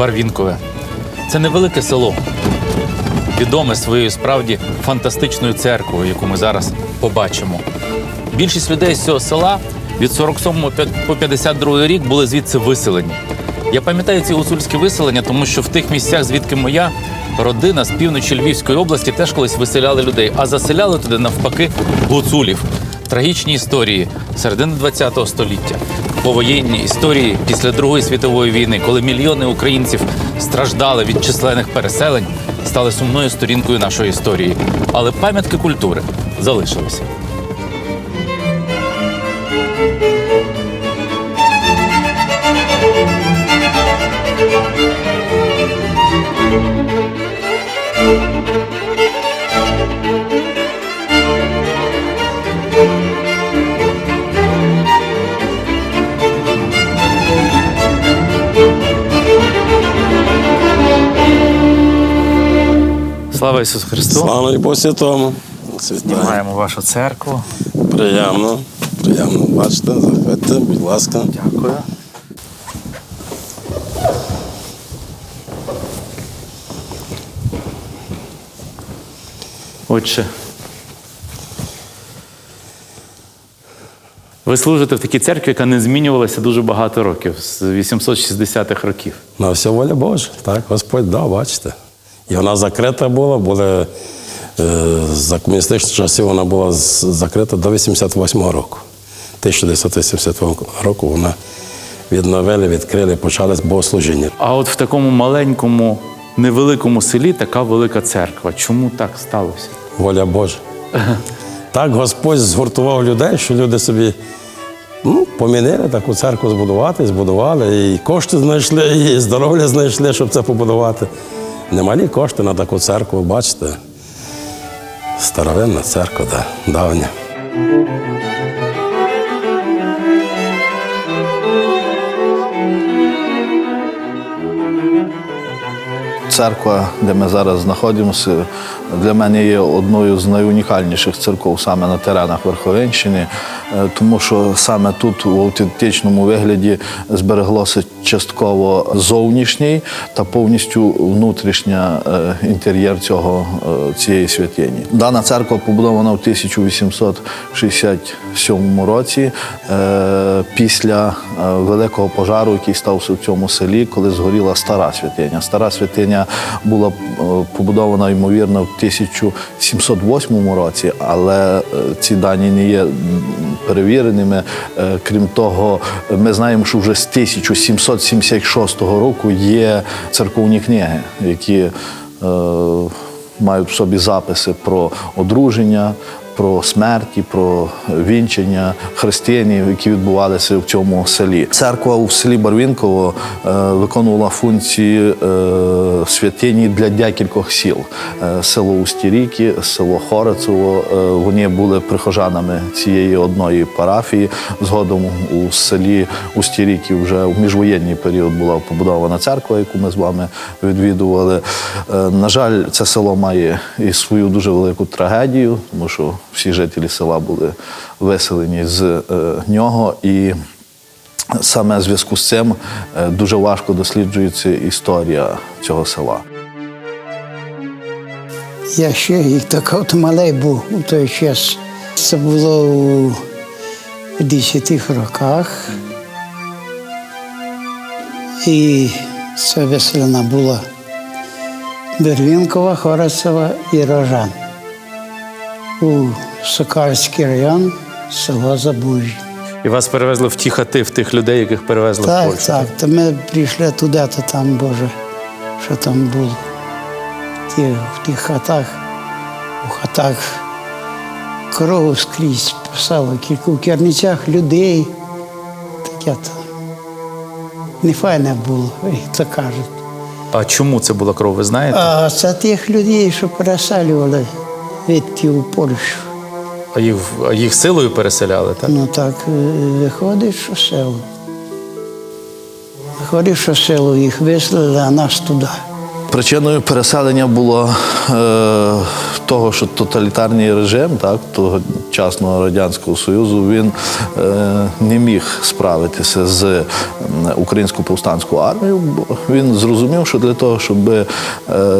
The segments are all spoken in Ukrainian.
Барвінкове. Це невелике село, відоме своєю справді фантастичною церквою, яку ми зараз побачимо. Більшість людей з цього села від 47 по 52 рік були звідси виселені. Я пам'ятаю ці гуцульські виселення, тому що в тих місцях, звідки моя родина з півночі Львівської області теж колись виселяли людей, а заселяли туди навпаки гуцулів. Трагічні історії середини ХХ століття, повоєнні історії після Другої світової війни, коли мільйони українців страждали від численних переселень, стали сумною сторінкою нашої історії. Але пам'ятки культури залишилися. Слава Ісусу Христу! Слава Богу Святому. Святаю. Знімаємо вашу церкву. Приємно, приємно. Бачите, заходьте, будь ласка. Дякую. Отже. Ви служите в такій церкві, яка не змінювалася дуже багато років, з 860-х років. На все воля Божа. Так, Господь дав, бачите. І вона закрита була, були, е, за комуністичних часів вона була закрита до 88-го року. 1988 року вона відновили, відкрили, почали з богослужіння. А от в такому маленькому, невеликому селі така велика церква. Чому так сталося? Воля Божа. Так Господь згуртував людей, що люди собі ну, помінили таку церкву збудувати, збудували, і кошти знайшли, і здоров'я знайшли, щоб це побудувати. Немалі кошти на таку церкву, бачите. Старовинна церква, да, давня. Церква, де ми зараз знаходимося, для мене є одною з найунікальніших церков саме на теренах Верховенщини, е, тому що саме тут в автентичному вигляді збереглося частково зовнішній та повністю внутрішня е, інтер'єр цього е, цієї святині. Дана церква побудована в 1867 році після великого пожару, який стався в цьому селі, коли згоріла стара святиня. Стара святиня була е, побудована ймовірно в 1708 році, але е, ці дані не є перевіреними. Е, Крім того, ми знаємо, що вже з 1776 року є церковні книги, які мають в собі записи про одруження, про смерті, про вінчення християнів, які відбувалися в цьому селі. Церква у селі Барвінково е, виконувала функції е, святині для декількох сіл. Е, село Устіріки, село Хорицево. Е, вони були прихожанами цієї одної парафії. Згодом у селі Устіріки вже в міжвоєнний період була побудована церква, яку ми з вами відвідували. На жаль, це село має і свою дуже велику трагедію, тому що всі жителі села були виселені з е, нього. І саме в зв'язку з цим е, дуже важко досліджується історія цього села. Я ще і так от малий був у той час. Це було у 10-х роках. І це виселена була Берлінкова, Хорицева і Рожан. У Сокальський район, село Забужі. І вас перевезли в ті хати, в тих людей, яких перевезли в Так, Польщу. так. То ми прийшли туди, то там, Боже, що там було. Ті, в тих хатах, у хатах кров скрізь писало, кілька в керницях людей. Таке то. Не файне було, як то кажуть. А чому це була кров, ви знаєте? А це тих людей, що переселювали відти у Польщу. А їх, а їх силою переселяли, так? Ну так е, виходить, що село. Виходить, що село їх вислали, а нас туди. Причиною переселення було е, того, що тоталітарний режим так, тогочасного Радянського Союзу він е, не міг справитися з українською повстанською армією. бо Він зрозумів, що для того, щоб е,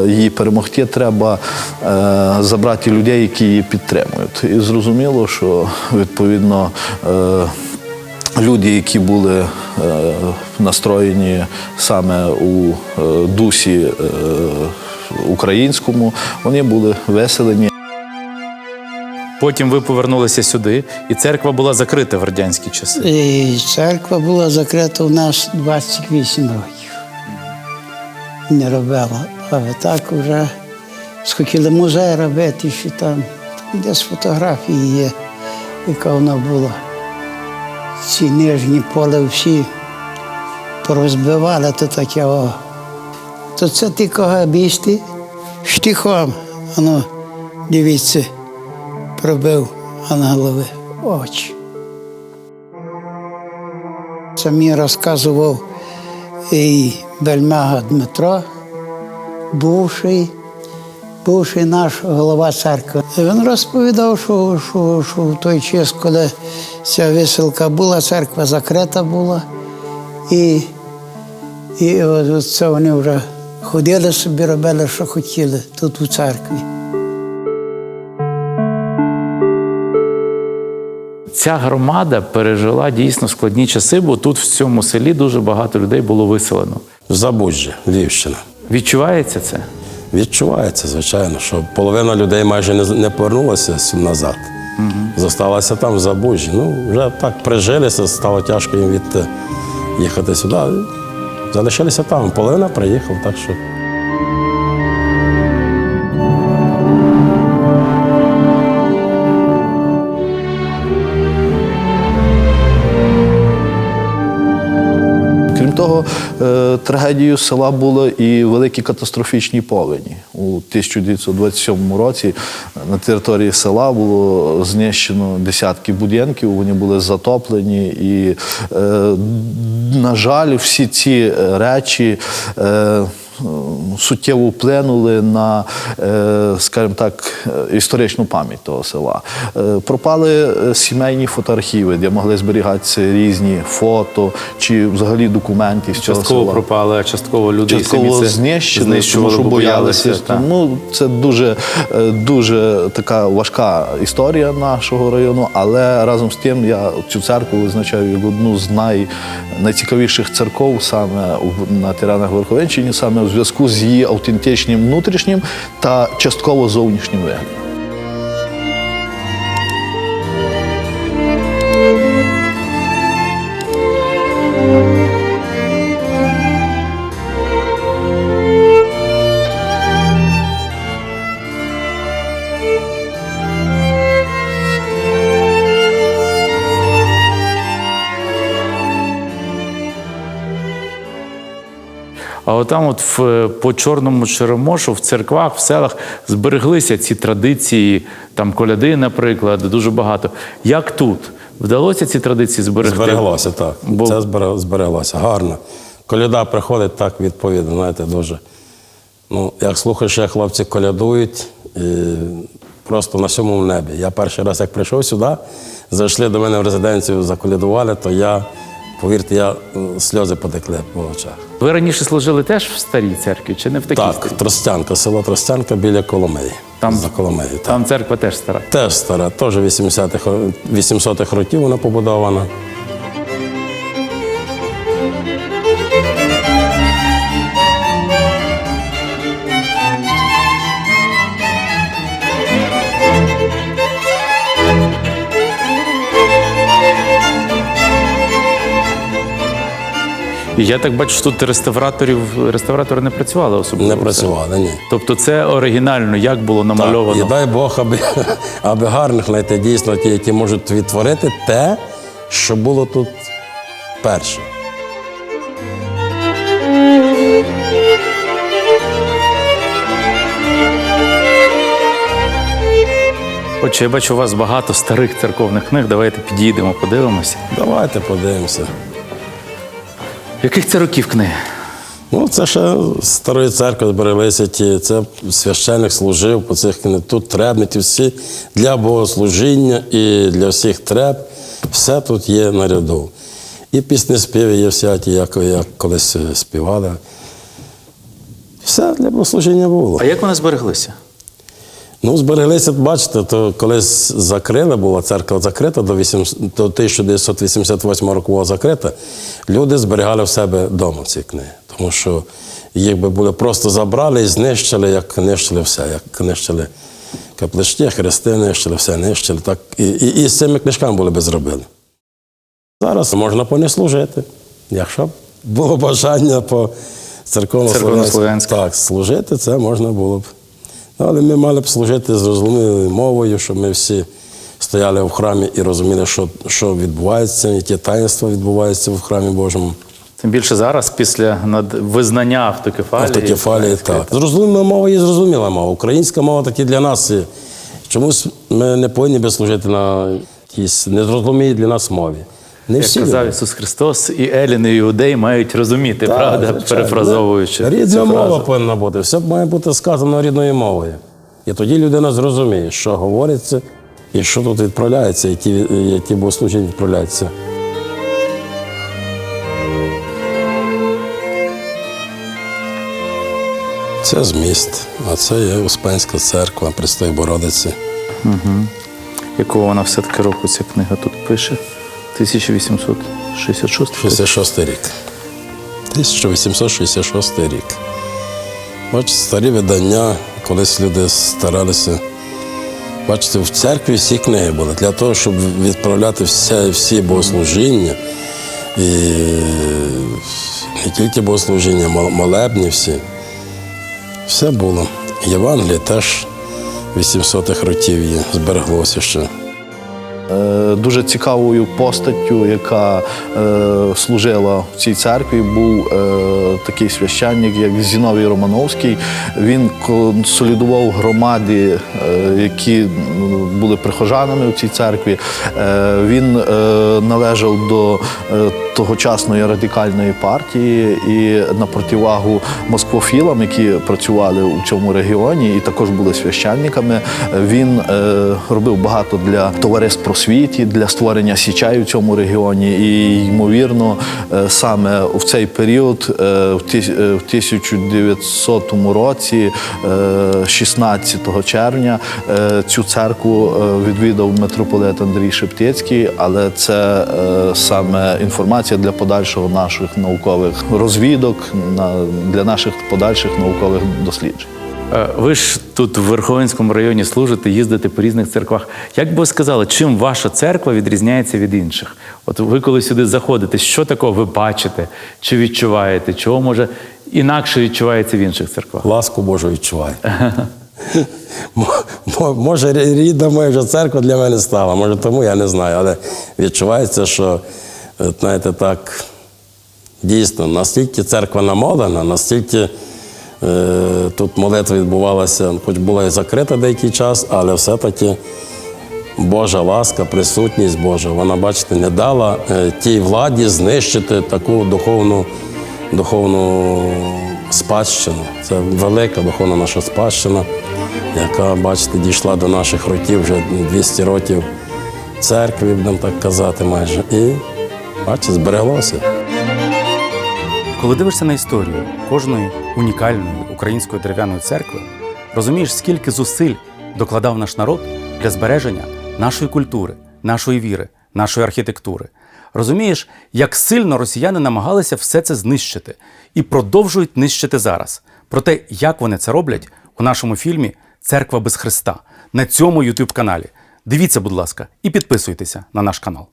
її перемогти, треба е, забрати людей, які її підтримують. І зрозуміло, що відповідно. Е, Люди, які були е, настроєні саме у е, дусі е, українському, вони були веселені. Потім ви повернулися сюди, і церква була закрита в радянські часи. І церква була закрита у нас 28 років. Не робила. А так вже схотіли музей робити, що там, там десь фотографії є, яка вона була. Ці нижні поле всі порозбивали, то таке о. То це ті когабісти штихом, ану, дивіться, пробив ангелові очі. Це мені розказував і Бельмяга Дмитро, бувший, бувший наш голова церкви. Він розповідав, що, що, що в той час, коли ця виселка була, церква закрита була. І, і це вони вже ходили собі, робили, що хотіли тут у церкві. Ця громада пережила дійсно складні часи, бо тут в цьому селі дуже багато людей було виселено. Забужжя, Львівщина. Відчувається це? Відчувається, звичайно, що половина людей майже не, не повернулася назад. Зосталася там в Забужжі. Ну, вже так прижилися, стало тяжко їм від е, їхати сюди. Залишилися там. Половина приїхала, так що. Трагедією села були і великі катастрофічні повені. У 1927 році на території села було знищено десятки будинків, вони були затоплені. І, е, на жаль, всі ці е, речі. е, Суттєво вплинули на, е, скажімо так, е, історичну пам'ять того села. Е, Пропали е, сімейні фотоархіви, де могли зберігатися різні фото чи взагалі документи з цього Частково села. пропали, а частково люди Частково самі це знищили, тому що боялися. Ну, це дуже, е, дуже така важка історія нашого району, але разом з тим я цю церкву визначаю як одну з най, найцікавіших церков саме на теренах Верховенщини, саме в зв'язку з її автентичним внутрішнім та частково зовнішнім виглядом. А отам, от в, по Чорному Черемошу, в церквах, в селах збереглися ці традиції, там коляди, наприклад, дуже багато. Як тут? Вдалося ці традиції зберегти? Збереглося, так. Бо- Це збереглося. Гарно. Коляда приходить так відповідно, знаєте, дуже. Ну, як слухаєш, як хлопці колядують, і просто на сьомому небі. Я перший раз, як прийшов сюди, зайшли до мене в резиденцію, заколядували, то я, повірте, я е, сльози потекли по очах. Ви раніше служили теж в старій церкві, чи не в такій? Так, Тростянка, село Тростянка біля Коломиї. Там- За Коломиєю. Так. Там церква теж стара. Теж стара, теж 80-х, ро- 800-х років вона побудована. І я так бачу, що тут реставраторів, реставратори не працювали особливо. Не працювала, ні. Тобто це оригінально, як було намальовано. Так, і дай Бог, аби, аби гарних знайти дійсно ті, які можуть відтворити те, що було тут перше. Отже, я бачу у вас багато старих церковних книг. Давайте підійдемо, подивимося. Давайте подивимося. Яких це років книги? Ну, це ще з старої церкви збереглися ті. Це священник служив по цих тут требники всі для богослужіння і для всіх треб. Все тут є наряду. І пісні співи є всякі, як, як колись співали. Все для богослужіння було. А як вони збереглися? Ну, збереглися, бачите, то колись закрили, була церква закрита до, 8, до 1988 року була закрита. Люди зберігали в себе вдома ці книги. Тому що їх би були просто забрали і знищили, як нищили все, як нищили капличні, хрести, нищили, все нищили. Так, і, і, і з цими книжками були би зробили. Зараз можна по них служити. Якщо б було бажання по церковно Церковнослов'янськи. Так, служити це можна було б. Але ми мали б служити зрозумілою мовою, щоб ми всі стояли в храмі і розуміли, що, що відбувається, які таїнства відбуваються в храмі Божому. Тим більше зараз, після над- визнання автокефалії. Автокефалії, так. Зрозуміла мова є зрозуміла мова. Українська мова таки для нас. є. Чомусь ми не повинні би служити на якійсь незрозумілій для нас мові. Не Як всі казав люди. Ісус Христос, і Еліни, і іудеї мають розуміти, Так, правда, звичайно. перефразовуючи. Рідна цю мова фразу. повинна бути. Все має бути сказано рідною мовою. І тоді людина зрозуміє, що говориться і що тут відправляється, які, які богослужіння відправляються. Це зміст, а це є Успенська церква, Престой Бородиці. Якого вона все-таки року ця книга тут пише? 1866 66 рік. 1866 рік. Бачите, старі видання, колись люди старалися. Бачите, в церкві всі книги були для того, щоб відправляти все, всі богослужіння. І не тільки богослужіння, молебні всі. Все було. Євангеліє теж 800-х років є, збереглося ще. Е, Дуже цікавою постаттю, яка е, служила в цій церкві, був е, такий священник, як Зіновій Романовський. Він консолідував громади, які були прихожанами в цій церкві. Він належав до тогочасної радикальної партії і на противагу москвофілам, які працювали у цьому регіоні, і також були священниками. Він е, робив багато для товариств просвіті, для створення січей у цьому регіоні. І ймовірно, е, саме в цей період, е, в тис- е, в 1900 році, е, 16 червня, цю церкву відвідав митрополит Андрій Шептицький, але це саме інформація для подальшого наших наукових розвідок, на- для наших подальших наукових досліджень. Е, Ви ж тут в Верховинському районі служите, їздите по різних церквах. Як би ви сказали, чим ваша церква відрізняється від інших? От ви коли сюди заходите, що такого ви бачите чи відчуваєте? Чого може інакше відчувається в інших церквах? Ласку Божу відчуваю. Мо- мо- Може, рідна моя вже церква для мене стала, може тому я не знаю, але відчувається, що, знаєте, так, дійсно, настільки церква намолена, настільки е, тут молитва відбувалася, хоч була і закрита деякий час, але все-таки Божа ласка, присутність Божа, вона, бачите, не дала е, тій владі знищити таку духовну, духовну спадщину. Це велика духовна наша спадщина, яка, бачите, дійшла до наших років вже 200 років церкві, будемо так казати, майже. І, бачите, збереглося. Коли дивишся на історію кожної унікальної української дерев'яної церкви, розумієш, скільки зусиль докладав наш народ для збереження нашої культури, нашої віри, нашої архітектури. Розумієш, як сильно росіяни намагалися все це знищити і продовжують нищити зараз. Про те, як вони це роблять у нашому фільмі Церква без Христа на цьому youtube каналі. Дивіться, будь ласка, і підписуйтеся на наш канал.